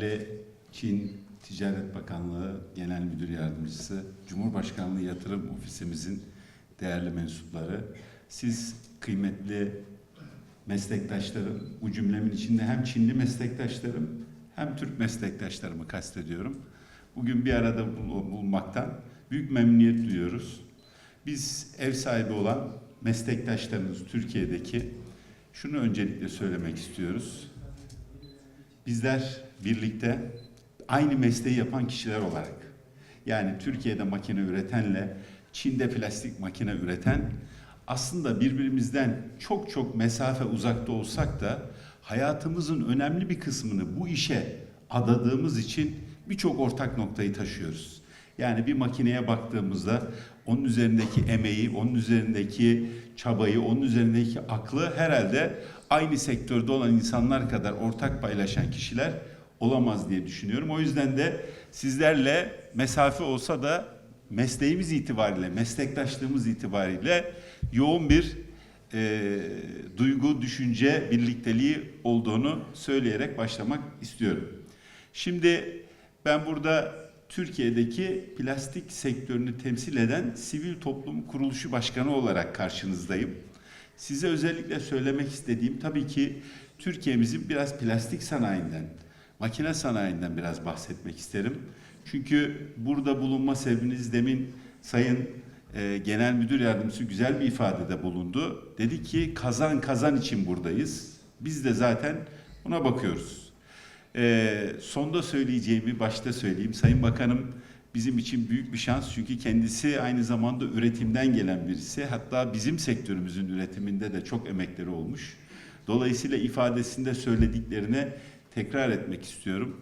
değerli Çin Ticaret Bakanlığı Genel Müdür Yardımcısı, Cumhurbaşkanlığı Yatırım Ofisimizin değerli mensupları, siz kıymetli meslektaşlarım, bu cümlemin içinde hem Çinli meslektaşlarım hem Türk meslektaşlarımı kastediyorum. Bugün bir arada bul- bulmaktan büyük memnuniyet duyuyoruz. Biz ev sahibi olan meslektaşlarımız Türkiye'deki şunu öncelikle söylemek istiyoruz. Bizler birlikte aynı mesleği yapan kişiler olarak yani Türkiye'de makine üretenle Çin'de plastik makine üreten aslında birbirimizden çok çok mesafe uzakta olsak da hayatımızın önemli bir kısmını bu işe adadığımız için birçok ortak noktayı taşıyoruz. Yani bir makineye baktığımızda onun üzerindeki emeği, onun üzerindeki çabayı, onun üzerindeki aklı herhalde aynı sektörde olan insanlar kadar ortak paylaşan kişiler olamaz diye düşünüyorum. O yüzden de sizlerle mesafe olsa da mesleğimiz itibariyle, meslektaşlığımız itibariyle yoğun bir e, duygu, düşünce birlikteliği olduğunu söyleyerek başlamak istiyorum. Şimdi ben burada Türkiye'deki plastik sektörünü temsil eden sivil toplum kuruluşu başkanı olarak karşınızdayım. Size özellikle söylemek istediğim tabii ki Türkiye'mizin biraz plastik sanayinden, makine sanayinden biraz bahsetmek isterim. Çünkü burada bulunma sebebiniz demin Sayın e, Genel Müdür Yardımcısı güzel bir ifadede bulundu. Dedi ki kazan kazan için buradayız. Biz de zaten buna bakıyoruz. Ee, sonda söyleyeceğimi başta söyleyeyim. Sayın Bakanım bizim için büyük bir şans çünkü kendisi aynı zamanda üretimden gelen birisi. Hatta bizim sektörümüzün üretiminde de çok emekleri olmuş. Dolayısıyla ifadesinde söylediklerine tekrar etmek istiyorum.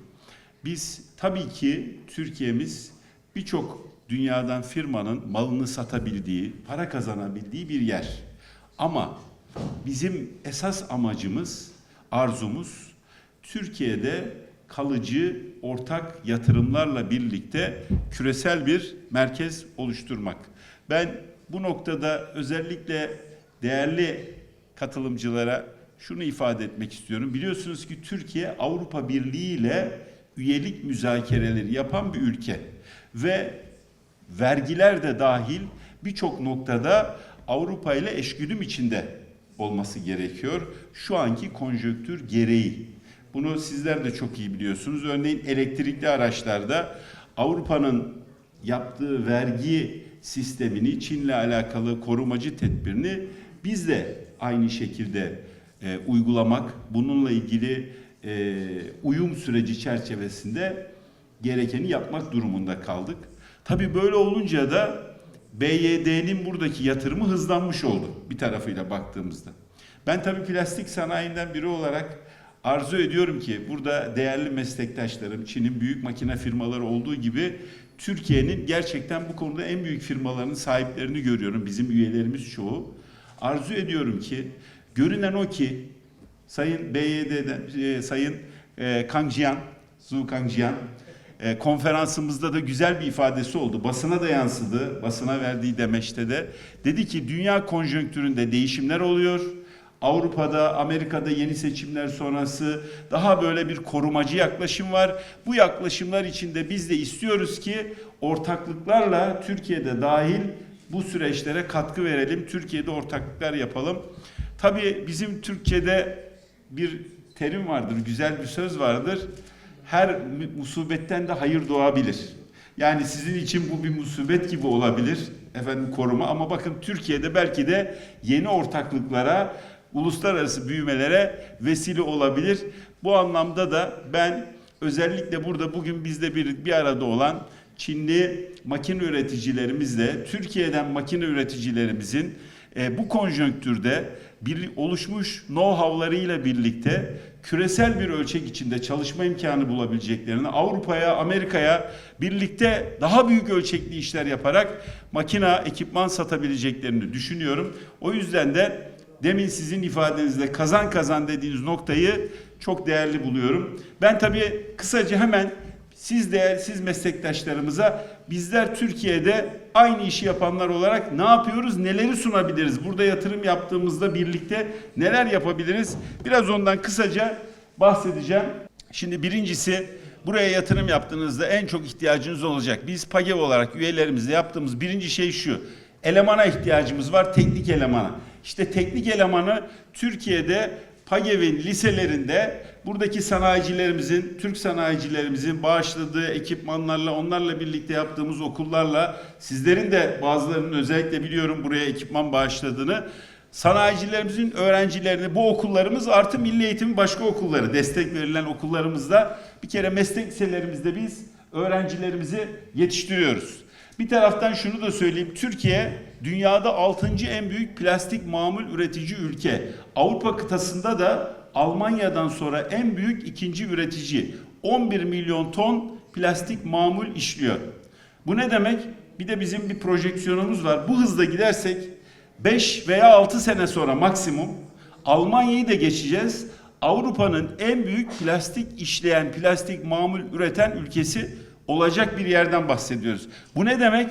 Biz tabii ki Türkiye'miz birçok dünyadan firmanın malını satabildiği, para kazanabildiği bir yer. Ama bizim esas amacımız, arzumuz Türkiye'de kalıcı ortak yatırımlarla birlikte küresel bir merkez oluşturmak. Ben bu noktada özellikle değerli katılımcılara şunu ifade etmek istiyorum. Biliyorsunuz ki Türkiye Avrupa Birliği ile üyelik müzakereleri yapan bir ülke ve vergiler de dahil birçok noktada Avrupa ile eşgüdüm içinde olması gerekiyor. Şu anki konjöktür gereği. Bunu sizler de çok iyi biliyorsunuz. Örneğin elektrikli araçlarda Avrupa'nın yaptığı vergi sistemini, Çin'le alakalı korumacı tedbirini biz de aynı şekilde e, uygulamak, bununla ilgili e, uyum süreci çerçevesinde gerekeni yapmak durumunda kaldık. Tabii böyle olunca da BYD'nin buradaki yatırımı hızlanmış oldu bir tarafıyla baktığımızda. Ben tabii plastik sanayinden biri olarak arzu ediyorum ki burada değerli meslektaşlarım, Çin'in büyük makine firmaları olduğu gibi Türkiye'nin gerçekten bu konuda en büyük firmaların sahiplerini görüyorum. Bizim üyelerimiz çoğu. Arzu ediyorum ki görünen o ki Sayın BYD'den, e, Sayın e, Kang Jian, Zhu Kang Jian e, konferansımızda da güzel bir ifadesi oldu. Basına da yansıdı. Basına verdiği demeçte de. Dedi ki dünya konjonktüründe değişimler oluyor. Avrupa'da, Amerika'da yeni seçimler sonrası daha böyle bir korumacı yaklaşım var. Bu yaklaşımlar içinde biz de istiyoruz ki ortaklıklarla Türkiye'de dahil bu süreçlere katkı verelim. Türkiye'de ortaklıklar yapalım. Tabii bizim Türkçe'de bir terim vardır, güzel bir söz vardır. Her musibetten de hayır doğabilir. Yani sizin için bu bir musibet gibi olabilir efendim koruma ama bakın Türkiye'de belki de yeni ortaklıklara, uluslararası büyümelere vesile olabilir. Bu anlamda da ben özellikle burada bugün bizde bir bir arada olan Çinli makine üreticilerimizle Türkiye'den makine üreticilerimizin e, bu konjonktürde bir oluşmuş know-how'larıyla birlikte küresel bir ölçek içinde çalışma imkanı bulabileceklerini Avrupa'ya, Amerika'ya birlikte daha büyük ölçekli işler yaparak makina, ekipman satabileceklerini düşünüyorum. O yüzden de demin sizin ifadenizle kazan kazan dediğiniz noktayı çok değerli buluyorum. Ben tabii kısaca hemen siz değersiz meslektaşlarımıza bizler Türkiye'de aynı işi yapanlar olarak ne yapıyoruz, neleri sunabiliriz? Burada yatırım yaptığımızda birlikte neler yapabiliriz? Biraz ondan kısaca bahsedeceğim. Şimdi birincisi buraya yatırım yaptığınızda en çok ihtiyacınız olacak. Biz PAGEV olarak üyelerimizle yaptığımız birinci şey şu. Elemana ihtiyacımız var, teknik elemana. İşte teknik elemanı Türkiye'de PAGEV'in liselerinde buradaki sanayicilerimizin, Türk sanayicilerimizin bağışladığı ekipmanlarla, onlarla birlikte yaptığımız okullarla, sizlerin de bazılarının özellikle biliyorum buraya ekipman bağışladığını, sanayicilerimizin öğrencilerini bu okullarımız artı milli eğitimin başka okulları, destek verilen okullarımızda bir kere meslek liselerimizde biz öğrencilerimizi yetiştiriyoruz. Bir taraftan şunu da söyleyeyim. Türkiye dünyada 6. en büyük plastik mamul üretici ülke. Avrupa kıtasında da Almanya'dan sonra en büyük ikinci üretici. 11 milyon ton plastik mamul işliyor. Bu ne demek? Bir de bizim bir projeksiyonumuz var. Bu hızla gidersek 5 veya 6 sene sonra maksimum Almanya'yı da geçeceğiz. Avrupa'nın en büyük plastik işleyen, plastik mamul üreten ülkesi olacak bir yerden bahsediyoruz. Bu ne demek?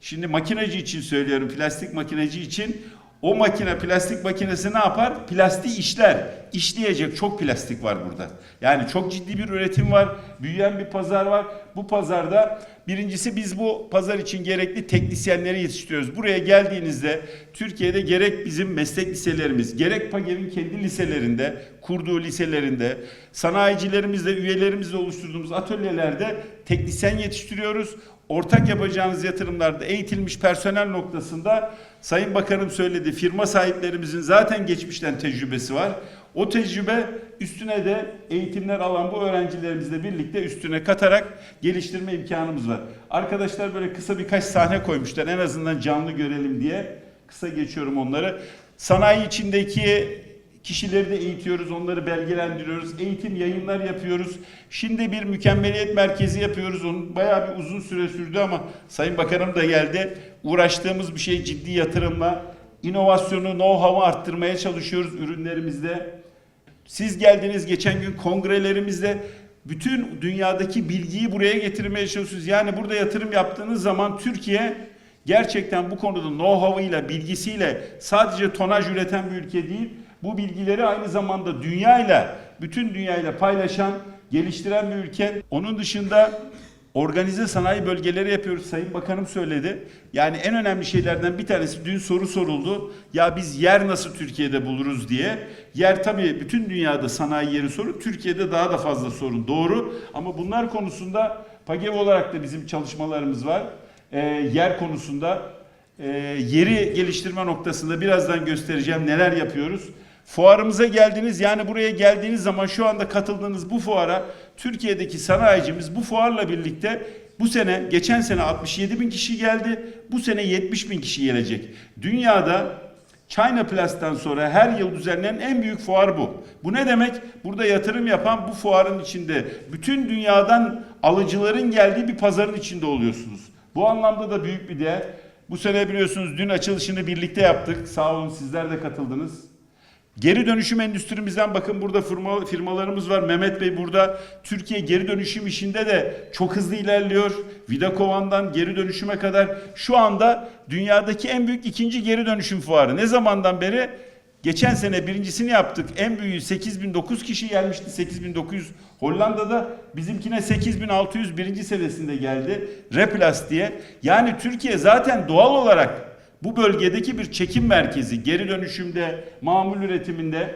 Şimdi makineci için söylüyorum, plastik makineci için. O makine, plastik makinesi ne yapar? Plastik işler. İşleyecek çok plastik var burada. Yani çok ciddi bir üretim var, büyüyen bir pazar var. Bu pazarda birincisi biz bu pazar için gerekli teknisyenleri yetiştiriyoruz. Buraya geldiğinizde Türkiye'de gerek bizim meslek liselerimiz, gerek PAGEV'in kendi liselerinde, kurduğu liselerinde, sanayicilerimizle, üyelerimizle oluşturduğumuz atölyelerde teknisyen yetiştiriyoruz ortak yapacağınız yatırımlarda eğitilmiş personel noktasında Sayın Bakanım söyledi firma sahiplerimizin zaten geçmişten tecrübesi var. O tecrübe üstüne de eğitimler alan bu öğrencilerimizle birlikte üstüne katarak geliştirme imkanımız var. Arkadaşlar böyle kısa birkaç sahne koymuşlar en azından canlı görelim diye. Kısa geçiyorum onları. Sanayi içindeki Kişileri de eğitiyoruz, onları belgelendiriyoruz. Eğitim yayınlar yapıyoruz. Şimdi bir mükemmeliyet merkezi yapıyoruz. Onun bayağı bir uzun süre sürdü ama Sayın Bakanım da geldi. Uğraştığımız bir şey ciddi yatırımla. inovasyonu, know-how'u arttırmaya çalışıyoruz ürünlerimizde. Siz geldiniz geçen gün kongrelerimizde bütün dünyadaki bilgiyi buraya getirmeye çalışıyoruz. Yani burada yatırım yaptığınız zaman Türkiye gerçekten bu konuda know-how'ıyla, bilgisiyle sadece tonaj üreten bir ülke değil, bu bilgileri aynı zamanda dünyayla, bütün dünyayla paylaşan, geliştiren bir ülke. Onun dışında organize sanayi bölgeleri yapıyoruz. Sayın Bakanım söyledi. Yani en önemli şeylerden bir tanesi dün soru soruldu. Ya biz yer nasıl Türkiye'de buluruz diye. Yer tabii bütün dünyada sanayi yeri sorun. Türkiye'de daha da fazla sorun. Doğru. Ama bunlar konusunda PAGEV olarak da bizim çalışmalarımız var. Ee, yer konusunda e, yeri geliştirme noktasında birazdan göstereceğim neler yapıyoruz. Fuarımıza geldiniz yani buraya geldiğiniz zaman şu anda katıldığınız bu fuara Türkiye'deki sanayicimiz bu fuarla birlikte bu sene geçen sene 67 bin kişi geldi bu sene 70 bin kişi gelecek. Dünyada China Plus'tan sonra her yıl düzenlenen en büyük fuar bu. Bu ne demek? Burada yatırım yapan bu fuarın içinde bütün dünyadan alıcıların geldiği bir pazarın içinde oluyorsunuz. Bu anlamda da büyük bir değer. Bu sene biliyorsunuz dün açılışını birlikte yaptık. Sağ olun sizler de katıldınız. Geri dönüşüm endüstrimizden bakın burada firma, firmalarımız var. Mehmet Bey burada Türkiye geri dönüşüm işinde de çok hızlı ilerliyor. Vidakovan'dan geri dönüşüme kadar şu anda dünyadaki en büyük ikinci geri dönüşüm fuarı. Ne zamandan beri? Geçen sene birincisini yaptık. En büyüğü 8009 kişi gelmişti. 8900 Hollanda'da bizimkine 8600 birinci senesinde geldi. Replas diye. Yani Türkiye zaten doğal olarak bu bölgedeki bir çekim merkezi. Geri dönüşümde, mamul üretiminde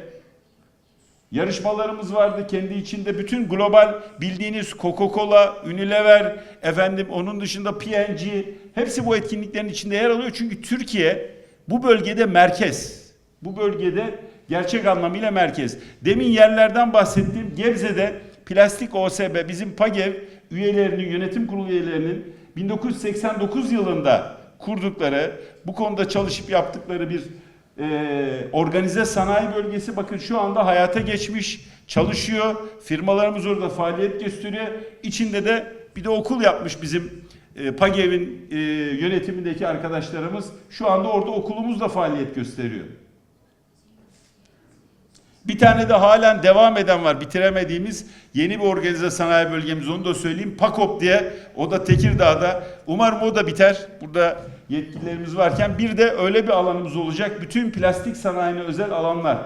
yarışmalarımız vardı kendi içinde. Bütün global bildiğiniz Coca-Cola, Unilever, efendim onun dışında P&G hepsi bu etkinliklerin içinde yer alıyor. Çünkü Türkiye bu bölgede merkez. Bu bölgede gerçek anlamıyla merkez. Demin yerlerden bahsettiğim Gebze'de Plastik OSB bizim PAGEV üyelerinin, yönetim kurulu üyelerinin 1989 yılında kurdukları, bu konuda çalışıp yaptıkları bir e, organize sanayi bölgesi bakın şu anda hayata geçmiş, çalışıyor. Firmalarımız orada faaliyet gösteriyor. İçinde de bir de okul yapmış bizim e, PAGEV'in e, yönetimindeki arkadaşlarımız. Şu anda orada okulumuz da faaliyet gösteriyor. Bir tane de halen devam eden var bitiremediğimiz yeni bir organize sanayi bölgemiz onu da söyleyeyim. PAKOP diye o da Tekirdağ'da. Umarım o da biter. Burada yetkililerimiz varken bir de öyle bir alanımız olacak. Bütün plastik sanayine özel alanlar.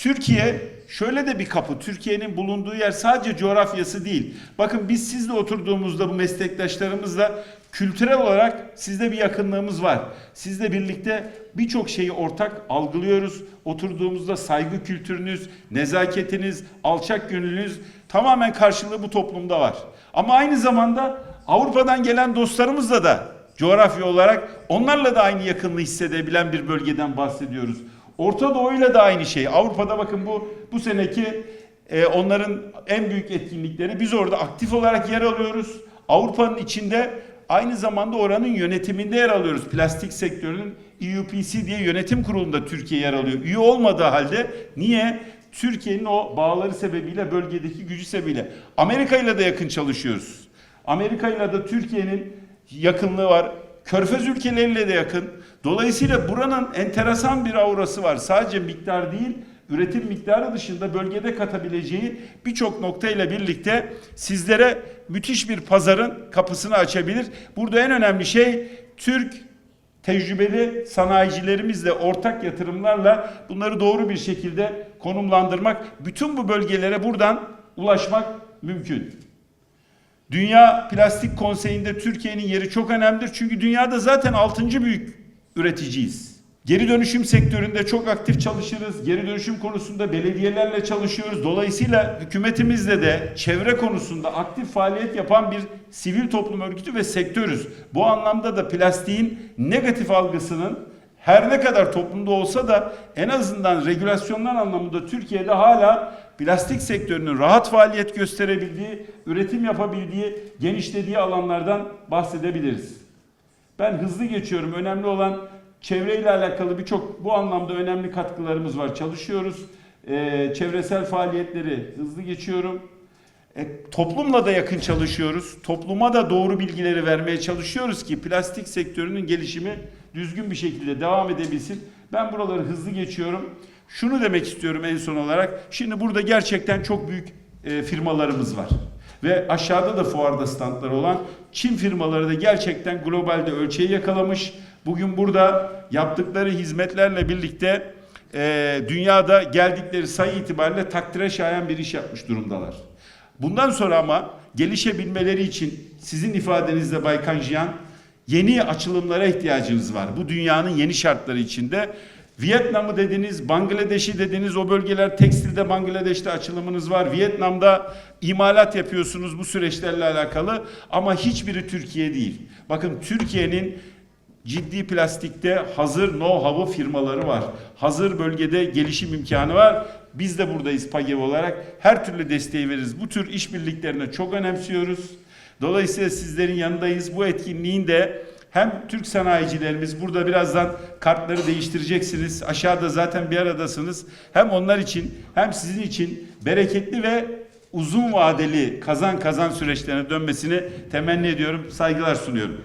Türkiye şöyle de bir kapı. Türkiye'nin bulunduğu yer sadece coğrafyası değil. Bakın biz sizle oturduğumuzda bu meslektaşlarımızla kültürel olarak sizde bir yakınlığımız var. Sizle birlikte birçok şeyi ortak algılıyoruz. Oturduğumuzda saygı kültürünüz, nezaketiniz, alçak gönüllünüz tamamen karşılığı bu toplumda var. Ama aynı zamanda Avrupa'dan gelen dostlarımızla da coğrafya olarak onlarla da aynı yakınlığı hissedebilen bir bölgeden bahsediyoruz. Orta Doğu'yla da aynı şey. Avrupa'da bakın bu bu seneki e, onların en büyük etkinlikleri biz orada aktif olarak yer alıyoruz. Avrupa'nın içinde aynı zamanda oranın yönetiminde yer alıyoruz. Plastik sektörünün EUPC diye yönetim kurulunda Türkiye yer alıyor. Üye olmadığı halde niye? Türkiye'nin o bağları sebebiyle, bölgedeki gücü sebebiyle. Amerika ile de yakın çalışıyoruz. Amerika ile de Türkiye'nin yakınlığı var. Körfez ülkeleriyle de yakın. Dolayısıyla buranın enteresan bir aurası var. Sadece miktar değil, üretim miktarı dışında bölgede katabileceği birçok noktayla birlikte sizlere müthiş bir pazarın kapısını açabilir. Burada en önemli şey Türk tecrübeli sanayicilerimizle ortak yatırımlarla bunları doğru bir şekilde konumlandırmak, bütün bu bölgelere buradan ulaşmak mümkün. Dünya Plastik Konseyi'nde Türkiye'nin yeri çok önemlidir. Çünkü dünyada zaten 6. büyük üreticiyiz. Geri dönüşüm sektöründe çok aktif çalışırız. Geri dönüşüm konusunda belediyelerle çalışıyoruz. Dolayısıyla hükümetimizle de çevre konusunda aktif faaliyet yapan bir sivil toplum örgütü ve sektörüz. Bu anlamda da plastiğin negatif algısının her ne kadar toplumda olsa da en azından regülasyonlar anlamında Türkiye'de hala plastik sektörünün rahat faaliyet gösterebildiği, üretim yapabildiği, genişlediği alanlardan bahsedebiliriz. Ben hızlı geçiyorum. Önemli olan çevreyle alakalı birçok bu anlamda önemli katkılarımız var. Çalışıyoruz. Ee, çevresel faaliyetleri hızlı geçiyorum. E, toplumla da yakın çalışıyoruz. Topluma da doğru bilgileri vermeye çalışıyoruz ki plastik sektörünün gelişimi düzgün bir şekilde devam edebilsin. Ben buraları hızlı geçiyorum. Şunu demek istiyorum en son olarak. Şimdi burada gerçekten çok büyük e, firmalarımız var. Ve aşağıda da fuarda standları olan Çin firmaları da gerçekten globalde ölçeği yakalamış. Bugün burada yaptıkları hizmetlerle birlikte e, dünyada geldikleri sayı itibariyle takdire şayan bir iş yapmış durumdalar. Bundan sonra ama gelişebilmeleri için sizin ifadenizle Baykan Jiyan yeni açılımlara ihtiyacınız var. Bu dünyanın yeni şartları içinde. Vietnam'ı dediniz, Bangladeş'i dediniz, o bölgeler tekstilde Bangladeş'te açılımınız var. Vietnam'da imalat yapıyorsunuz bu süreçlerle alakalı ama hiçbiri Türkiye değil. Bakın Türkiye'nin ciddi plastikte hazır know-how'ı firmaları var. Hazır bölgede gelişim imkanı var. Biz de buradayız PAGEV olarak. Her türlü desteği veririz. Bu tür işbirliklerine çok önemsiyoruz. Dolayısıyla sizlerin yanındayız. Bu etkinliğin de hem Türk sanayicilerimiz burada birazdan kartları değiştireceksiniz. Aşağıda zaten bir aradasınız. Hem onlar için hem sizin için bereketli ve uzun vadeli kazan kazan süreçlerine dönmesini temenni ediyorum. Saygılar sunuyorum.